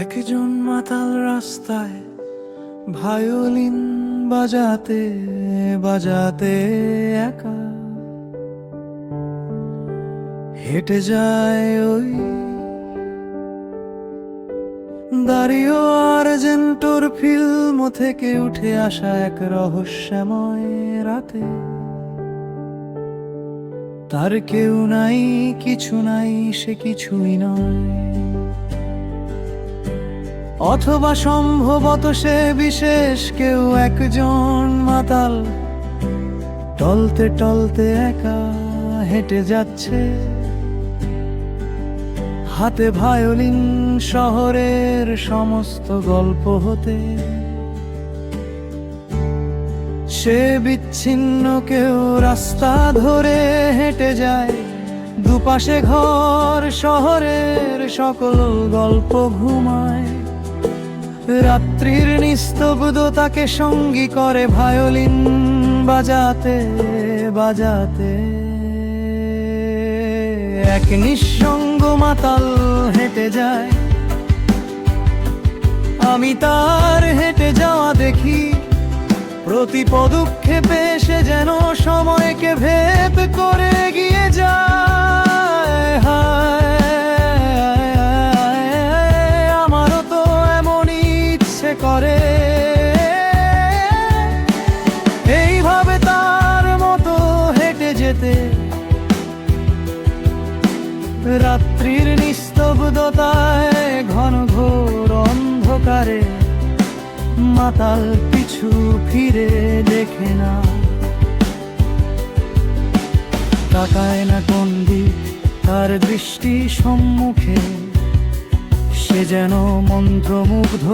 একজন মাতাল রাস্তায় ভায়োলিন বাজাতে বাজাতে একা। হেঁটে যায় ওই দাঁড়িয়ে আর্জেন্টোর ফিল্ম থেকে উঠে আসা এক রহস্যময় রাতে। তার কেউ নাই, কিছু নাই, সে কিছুই নয়। অথবা সম্ভবত সে বিশেষ কেউ একজন মাতাল। টলতে টলতে একা হেঁটে যাচ্ছে। হাতে ভায়োলিন শহরের সমস্ত গল্প হতে। সে বিচ্ছিন্ন কেউ রাস্তা ধরে হেঁটে যায়। দুপাশে ঘর শহরের সকল গল্প ঘুমায়। রাত্রির নিস্তব্ধতাকে সঙ্গী করে ভায়োলিন বাজাতে বাজাতে। এক নিঃসঙ্গ মাতাল হেঁটে যায়। আমি তার হেঁটে যাওয়া দেখি প্রতি পদক্ষেপে সে যেন সময়কে ভেদ করে গিয়ে যায়। যেতে রাত্রির নিস্তব্ধতায় ঘন ঘোর অন্ধকারে মাতাল পিছু ফিরে দেখে না। তাকায় না কোন দিক, তার দৃষ্টি সম্মুখে। সে যেন মন্ত্রমুগ্ধ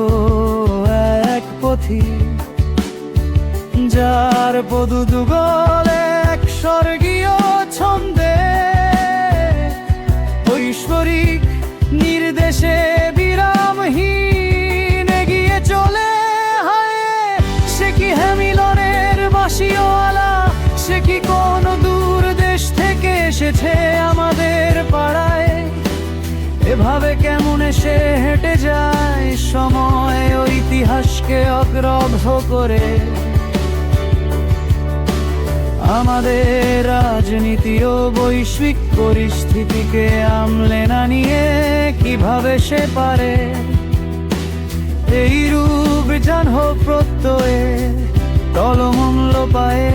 এক পথি যার এক স্বর্গীয় ছন্দে। ঐশ্বরিক নির্দেশে বিরামহীন এগিয়ে চলে হায়। সে কি হ্যামিলনের বাসিওয়ালা সে কি কোন দূর দেশ থেকে এসেছে আমাদের পাড়ায়? এভাবে কেমন সে হেঁটে যায় সময় ও ইতিহাসকে অগ্রভ করে? আমাদের রাজনীতি ও বৈশ্বিক পরিস্থিতিকে আমলে না নিয়ে কীভাবে সে পারে? এই রূপ জানহ প্রত্যয়ে টলমূল্য পায়ে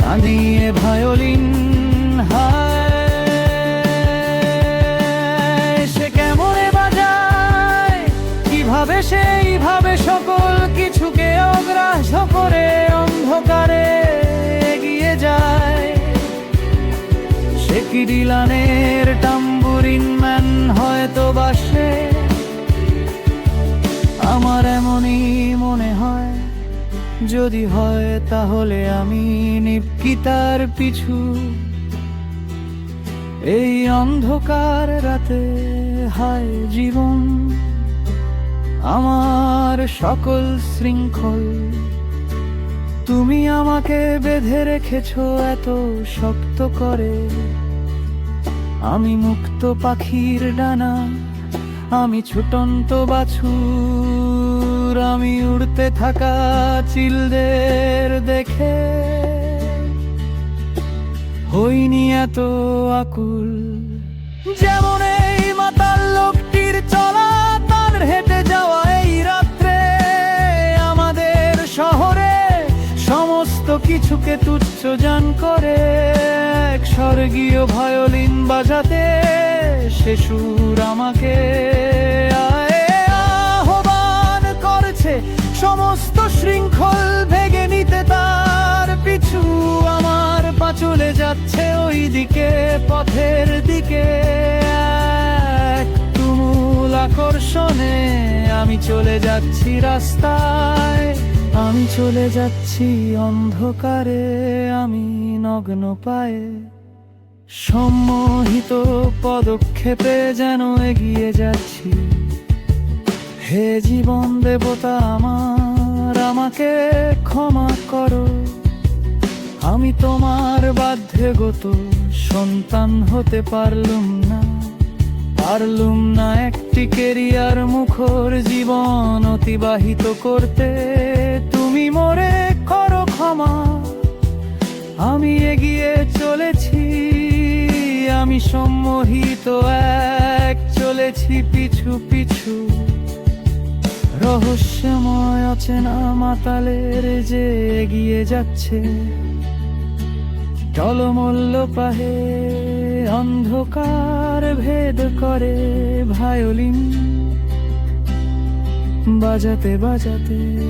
কাঁদিয়ে ভায়োলিন হায়। সে কেমনে বাজায়? কীভাবে সেইভাবে সকল কিছুকে অগ্রাহ্য করে অন্ধকারে সে কি ডিলানের টাম্বুরিন ম্যান হয়তো বাসে। আমার এমনই মনে হয়, যদি হয় তাহলে আমি নিপকিতার পিছু। এই অন্ধকার রাতে, হায় জীবন, আমার সকল শৃঙ্খল তুমি আমাকে বেঁধে রেখেছ এত শক্ত করে। আমি মুক্ত পাখির ডানা, আমি ছুটন্ত বাছুর, আমি উড়তে থাকা চিলদের দেখে। হইনি এত আকুল, যেমন কিছুকে তুচ্ছ জান করে, এক স্বর্গীয় ভায়োলিন বাজাতে, সে সুর আমাকে আহ্বান করছে, সমস্ত শৃঙ্খল ভেঙে নিতে তার পিছু আমার পা চলে যাচ্ছে ওই দিকে পথের দিকে। তুমুল আকর্ষণে আমি চলে যাচ্ছি রাস্তায় আমি চলে যাচ্ছি অন্ধকারে, আমি নগ্ন পায়ে। সম্মোহিত পদক্ষেপে যেন এগিয়ে যাচ্ছি। হে জীবন দেবতা আমার, আমাকে ক্ষমা করো। আমি তোমার বাধ্যগত সন্তান হতে পারলুম পারলুম না একটি কেরিয়ার মুখর জীবন অতিবাহিত করতে। তুমি মোরে করো ক্ষমা। আমি এগিয়ে চলেছি, আমি সম্মোহিত এক, চলেছি পিছু পিছু। রহস্যময় অচেনা মাতালের যে এগিয়ে যাচ্ছে। টলমল্ল পাহে অন্ধকার ভেদ করে ভায়োলিন। বাজাতে বাজাতে।